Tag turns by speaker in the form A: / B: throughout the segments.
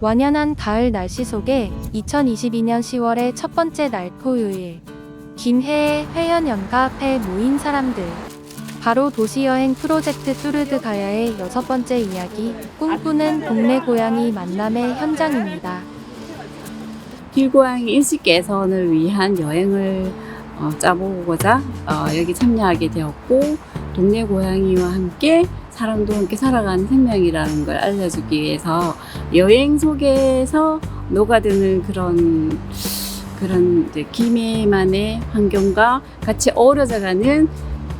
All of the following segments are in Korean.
A: 완연한 가을 날씨 속에 2022년 10월의 첫 번째 날 토요일 김해의 회연 연가 앞에 모인 사람들 바로 도시여행 프로젝트 뚜르드 가야의 여섯 번째 이야기 꿈꾸는 동네 고양이 만남의 현장입니다.
B: 길고양이 일식 개선을 위한 여행을 어, 짜보고자 어, 여기 참여하게 되었고 동네 고양이와 함께 사람도 함께 살아가는 생명이라는 걸 알려주기 위해서 여행 속에서 녹아드는 그런 그런 이제 김해만의 환경과 같이 어우러져가는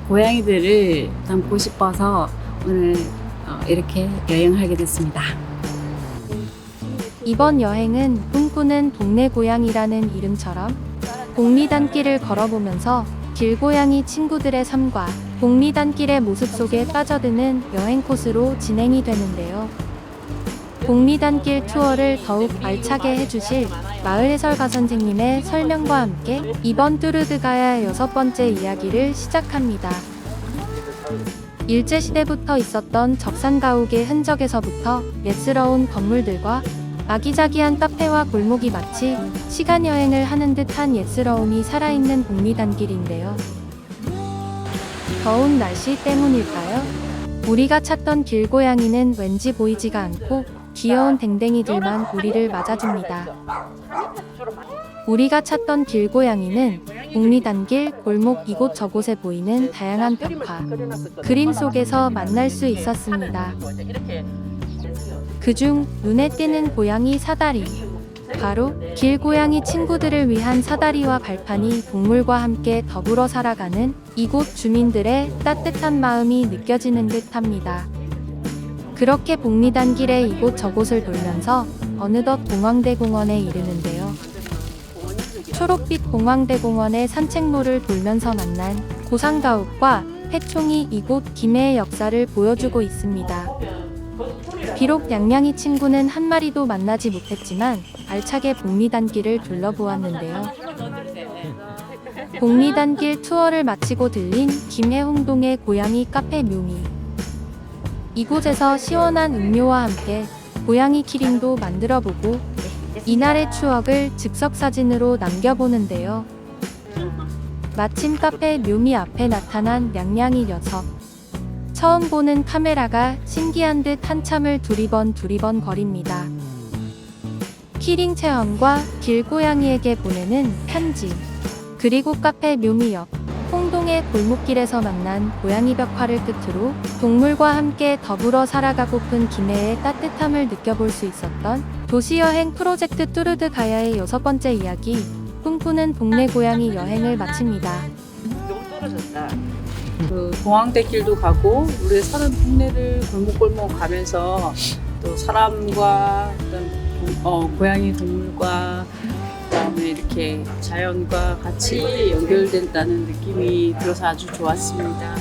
B: 고양이들을 담고 싶어서 오늘 어, 이렇게 여행하게 됐습니다.
A: 이번 여행은 꿈꾸는 동네 고양이라는 이름처럼 복리단길을 걸어보면서 길고양이 친구들의 삶과 복리단길의 모습 속에 빠져드는 여행 코스로 진행이 되는데요. 복리단길 투어를 더욱 알차게 해주실 마을 해설가 선생님의 설명과 함께 이번 뚜르드가야 여섯 번째 이야기를 시작합니다. 일제시대부터 있었던 적산가옥의 흔적에서부터 예스러운 건물들과 아기자기한 카페와 골목이 마치 시간 여행을 하는 듯한 예스러움이 살아있는 복리단길인데요. 더운 날씨 때문일까요? 우리가 찾던 길고양이는 왠지 보이지가 않고 귀여운 댕댕이들만 우리를 맞아줍니다. 우리가 찾던 길고양이는 복리단길, 골목 이곳 저곳에 보이는 다양한 벽화, 그림 속에서 만날 수 있었습니다. 그중 눈에 띄는 고양이 사다리. 바로 길고양이 친구들을 위한 사다리와 발판이 동물과 함께 더불어 살아가는 이곳 주민들의 따뜻한 마음이 느껴지는 듯 합니다. 그렇게 복리단길의 이곳 저곳을 돌면서 어느덧 공황대 공원에 이르는데요. 초록빛 공황대 공원의 산책로를 돌면서 만난 고상가옥과 해총이 이곳 김해의 역사를 보여주고 있습니다. 비록 양양이 친구는 한 마리도 만나지 못했지만 알차게 복리단길을 둘러보았는데요. 복리단길 투어를 마치고 들린 김해홍동의 고양이 카페 묘미. 이곳에서 시원한 음료와 함께 고양이 키링도 만들어보고 이날의 추억을 즉석 사진으로 남겨보는데요. 마침 카페 묘미 앞에 나타난 냥냥이 녀석. 처음 보는 카메라가 신기한 듯 한참을 두리번 두리번 거립니다. 키링 체험과 길고양이에게 보내는 편지. 그리고 카페 묘미 옆 홍동의 골목길에서 만난 고양이 벽화를 끝으로 동물과 함께 더불어 살아가고픈 김해의 따뜻함을 느껴볼 수 있었던 도시여행 프로젝트 뚜르드 가야의 여섯 번째 이야기 꿈꾸는 동네 고양이 여행을 마칩니다.
C: 너무 떨어졌다.
B: 그 공항대길도 가고 우리 사는 동네를 골목골목 가면서 또 사람과 어떤 어, 고양이 동물과 그다음에 이렇게 자연과 같이 연결된다는 느낌이 들어서 아주 좋았습니다.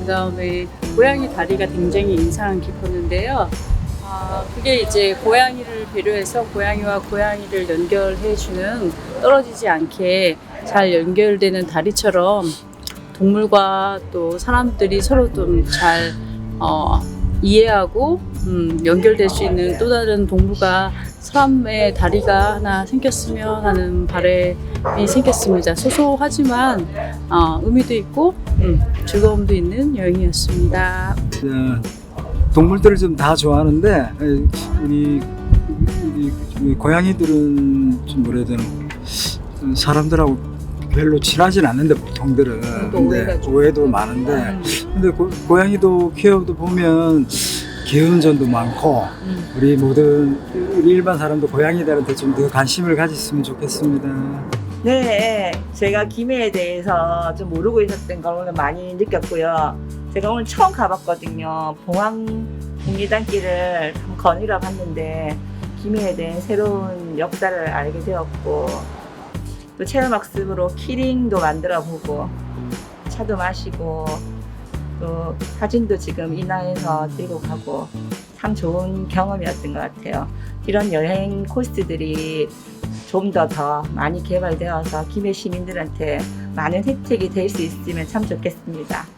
B: 그다음에 고양이 다리가 굉장히 인상 깊었는데요. 아, 그게 이제 고양이를 배려해서 고양이와 고양이를 연결해주는 떨어지지 않게 잘 연결되는 다리처럼 동물과 또 사람들이 서로 좀잘 어, 이해하고 음, 연결될 수 있는 또 다른 동물과 사람의 다리가 하나 생겼으면 하는 바람이 생겼습니다. 소소하지만 어, 의미도 있고 음, 즐거움도 있는 여행이었습니다.
D: 네, 동물들을 좀 다 좋아하는데 에, 우리, 우리, 우리 고양이들은 좀 뭐라 해야 되나 좀 사람들하고 별로 친하진 않는데 보통들은
B: 또
D: 근데 오해도 많은데 근데 고, 고양이도 키워도 보면 기운전도 많고
B: 음.
D: 우리 모든 우리 일반 사람도 고양이들한테 좀 더 관심을 가졌으면 좋겠습니다.
C: 네, 제가 김해에 대해서 좀 모르고 있었던 걸 오늘 많이 느꼈고요. 제가 오늘 처음 가봤거든요. 봉황 국리단길을 한번 거닐어 봤는데 김해에 대한 새로운 역사를 알게 되었고 또 체험학습으로 키링도 만들어 보고 차도 마시고 또 사진도 지금 인화해서 들고 가고 참 좋은 경험이었던 것 같아요. 이런 여행 코스들이 좀 더 더 많이 개발되어서 김해 시민들한테 많은 혜택이 될 수 있으면 참 좋겠습니다.